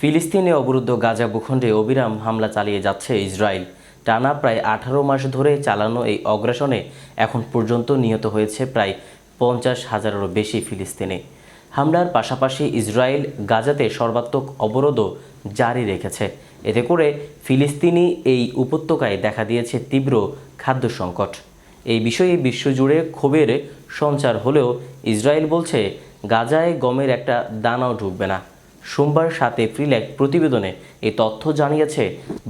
ফিলিস্তিনে অবরুদ্ধ গাজা ভূখণ্ডে অবিরাম হামলা চালিয়ে যাচ্ছে ইসরায়েল। টানা প্রায় আঠারো মাস ধরে চালানো এই অগ্রাসনে এখন পর্যন্ত নিহত হয়েছে প্রায় পঞ্চাশ হাজারেরও বেশি ফিলিস্তিনি। হামলার পাশাপাশি ইসরায়েল গাজাতে সর্বাত্মক অবরোধও জারি রেখেছে। এতে করে ফিলিস্তিনি এই উপত্যকায় দেখা দিয়েছে তীব্র খাদ্য সংকট। এই বিষয়ে বিশ্বজুড়ে ক্ষোভের সঞ্চার হলেও ইসরায়েল বলছে, গাজায় গমের একটা দানাও ঢুকবে না। সোমবার সাত এপ্রিল এক প্রতিবেদনে এই তথ্য জানিয়েছে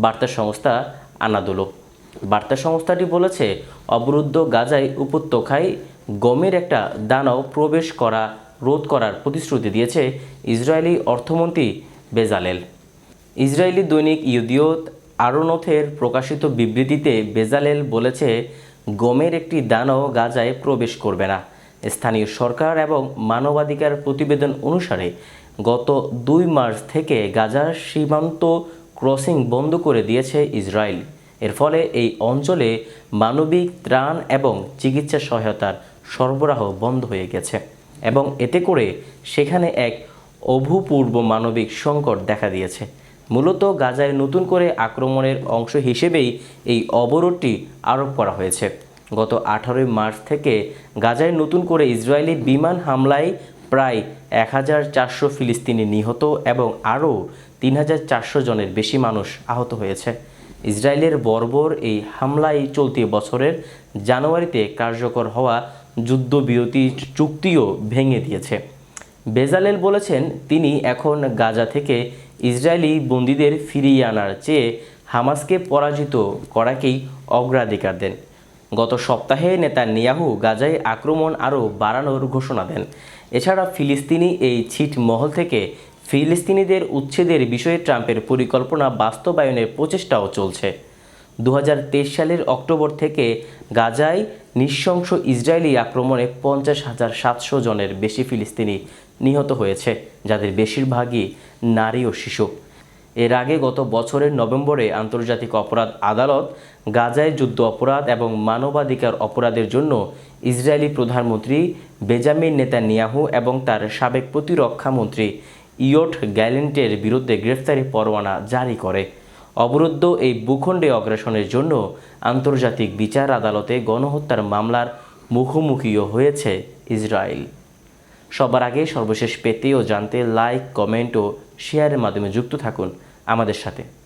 বার্তা সংস্থা আনাদোলো। বার্তা সংস্থাটি বলেছে, অবরুদ্ধ গাজায় উপত্যকায় গমের একটা দানাও প্রবেশ করা, রোধ করার প্রতিশ্রুতি দিয়েছে ইসরায়েলি অর্থমন্ত্রী বেজালেল। ইসরায়েলি দৈনিক ইউদিয়ত আরোনথের প্রকাশিত বিবৃতিতে বেজালেল বলেছে, গমের একটি দানাও গাজায় প্রবেশ করবে না। স্থানীয় সরকার এবং মানবাধিকার প্রতিবেদন অনুসারে গত দুই মার্চ থেকে গাজার সীমান্ত ক্রসিং বন্ধ করে দিয়েছে ইসরায়েল। এর ফলে এই অঞ্চলে মানবিক ত্রাণ এবং চিকিৎসা সহায়তার সরবরাহ বন্ধ হয়ে গেছে এবং এতে করে সেখানে এক অভূপূর্ব মানবিক সংকট দেখা দিয়েছে। মূলত গাজায় নতুন করে আক্রমণের অংশ হিসেবেই এই অবরোধটি আরোপ করা হয়েছে। গত আঠারোই মার্চ থেকে গাজায় নতুন করে ইসরায়েলি বিমান হামলায় প্রায় এক হাজার চারশো ফিলিস্তিনি নিহত এবং আরও তিন হাজার চারশো জনের বেশি মানুষ আহত হয়েছে। ইসরায়েলের বর্বর এই হামলায় চলতি বছরের জানুয়ারিতে কার্যকর হওয়া যুদ্ধবিরতি চুক্তিও ভেঙে দিয়েছে। বেজালেল বলেছেন, তিনি এখন গাজা থেকে ইসরায়েলি বন্দীদের ফিরিয়ে আনার চেয়ে হামাসকে পরাজিত করাকেই অগ্রাধিকার দেন। গত সপ্তাহে নেতা নিয়াহু গাজায় আক্রমণ আরও বাড়ানোর ঘোষণা দেন। এছাড়া ফিলিস্তিনি এই ছিট মহল থেকে ফিলিস্তিনিদের উচ্ছেদের বিষয়ে ট্রাম্পের পরিকল্পনা বাস্তবায়নের প্রচেষ্টাও চলছে। দু হাজার তেইশ সালের অক্টোবর থেকে গাজায় নৃশংস ইসরায়েলি আক্রমণে পঞ্চাশ হাজার সাতশো জনের বেশি ফিলিস্তিনি নিহত হয়েছে, যাদের বেশিরভাগই নারী ও শিশু। এর আগে গত বছরের নভেম্বরে আন্তর্জাতিক অপরাধ আদালত গাজায় যুদ্ধ অপরাধ এবং মানবাধিকার অপরাধের জন্য ইসরায়েলি প্রধানমন্ত্রী বেজামিন নেতানিয়াহু এবং তার সাবেক প্রতিরক্ষা মন্ত্রী ইয়ট গ্যালেন্টের বিরুদ্ধে গ্রেফতারি পরোয়ানা জারি করে। অবরুদ্ধ এই ভূখণ্ডে অগ্রাসনের জন্য আন্তর্জাতিক বিচার আদালতে গণহত্যার মামলার মুখোমুখিও হয়েছে ইসরায়েল। সবার আগে সর্বশেষ পেতে ও জানতে লাইক কমেন্ট ও শেয়ারের মাধ্যমে যুক্ত থাকুন আমাদের সাথে।